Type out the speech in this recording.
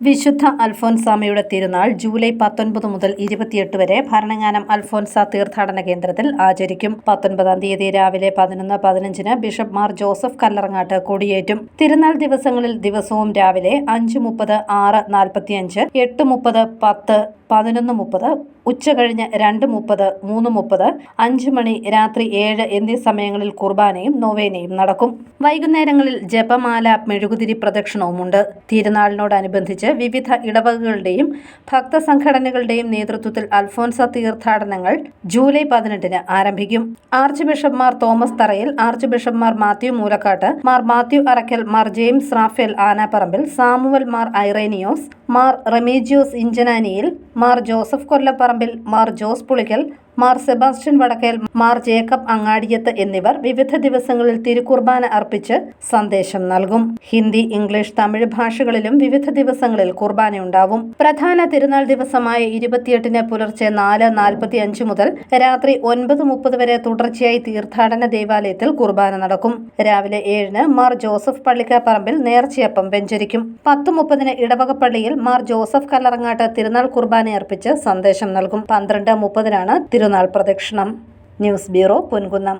വിശുദ്ധ അൽഫോൻസാമയുടെ തിരുനാൾ ജൂലൈ പത്തൊൻപത് മുതൽ ഇരുപത്തിയെട്ട് വരെ ഭരണങ്ങാനം അൽഫോൻസ തീർത്ഥാടന കേന്ദ്രത്തിൽ ആചരിക്കും. പത്തൊൻപതാം തീയതി രാവിലെ പതിനൊന്ന് പതിനഞ്ചിന് ബിഷപ്പ് മാർ ജോസഫ് കല്ലറങ്ങാട്ട് കൊടിയേറ്റും. തിരുനാൾ ദിവസങ്ങളിൽ ദിവസവും രാവിലെ അഞ്ച് മുപ്പത് ആറ് നാൽപ്പത്തിയഞ്ച് എട്ട് മുപ്പത് പത്ത് പതിനൊന്ന് മുപ്പത് ഉച്ച കഴിഞ്ഞ് രണ്ട് മുപ്പത് മൂന്ന് മുപ്പത് അഞ്ച് മണി രാത്രി ഏഴ് എന്നീ സമയങ്ങളിൽ കുർബാനയും നൊവേനയും നടക്കും. വൈകുന്നേരങ്ങളിൽ ജപമാല മെഴുകുതിരി പ്രദക്ഷിണവുമുണ്ട്. തിരുനാളിനോടനുബന്ധിച്ച് വിവിധ ഇടവകകളുടെയും ഭക്തസംഘടനകളുടെയും നേതൃത്വത്തിൽ അൽഫോൻസ തീർത്ഥാടനങ്ങൾ ജൂലൈ പതിനെട്ടിന് ആരംഭിക്കും. ആർച്ച് ബിഷപ്പ്മാർ തോമസ് തറയിൽ ആർച്ച് ബിഷപ്പ്മാർ മാത്യു മൂലക്കാട്ട് മാർ മാത്യു അറക്കൽ മാർ ജെയിംസ് റാഫേൽ ആനാപ്പറമ്പിൽ സാമുവൽ മാർ ഐറേനിയോസ് മാർ റെമീജിയോസ് ഇഞ്ചനാനിയിൽ മാർ ജോസഫ് കൊല്ലപ്പറമ്പിൽ മാർ ജോസ് പുളിക്കൽ മാർ സെബാസ്റ്റ്യൻ വടക്കേൽ മാർ ജേക്കബ് അങ്ങാടിയത്ത് എന്നിവർ വിവിധ ദിവസങ്ങളിൽ തിരുക്കുർബാന അർപ്പിച്ച് സന്ദേശം നൽകും. ഹിന്ദി ഇംഗ്ലീഷ് തമിഴ് ഭാഷകളിലും വിവിധ ദിവസങ്ങളിൽ കുർബാനയുണ്ടാവും പ്രധാന തിരുനാൾ ദിവസമായ ഇരുപത്തിയെട്ടിന് പുലർച്ചെ നാല് നാൽപ്പത്തി അഞ്ച് മുതൽ രാത്രി ഒൻപത് മുപ്പത് വരെ തുടർച്ചയായി തീർത്ഥാടന ദേവാലയത്തിൽ കുർബാന നടക്കും. രാവിലെ ഏഴിന് മാർ ജോസഫ് പള്ളിക്കാപ്പറമ്പിൽ നേർച്ചയപ്പം വെഞ്ചരിക്കും. പത്ത് മുപ്പതിന് ഇടവകപ്പള്ളിയിൽ മാർ ജോസഫ് കല്ലറങ്ങാട്ട് തിരുനാൾ കുർബാന അർപ്പിച്ച് സന്ദേശം നൽകും. പന്ത്രണ്ട് മുപ്പതിനാണ് തിരുനാൾ പ്രദക്ഷിണം ന്യൂസ് ബ്യൂറോ പൊൻകുന്നം.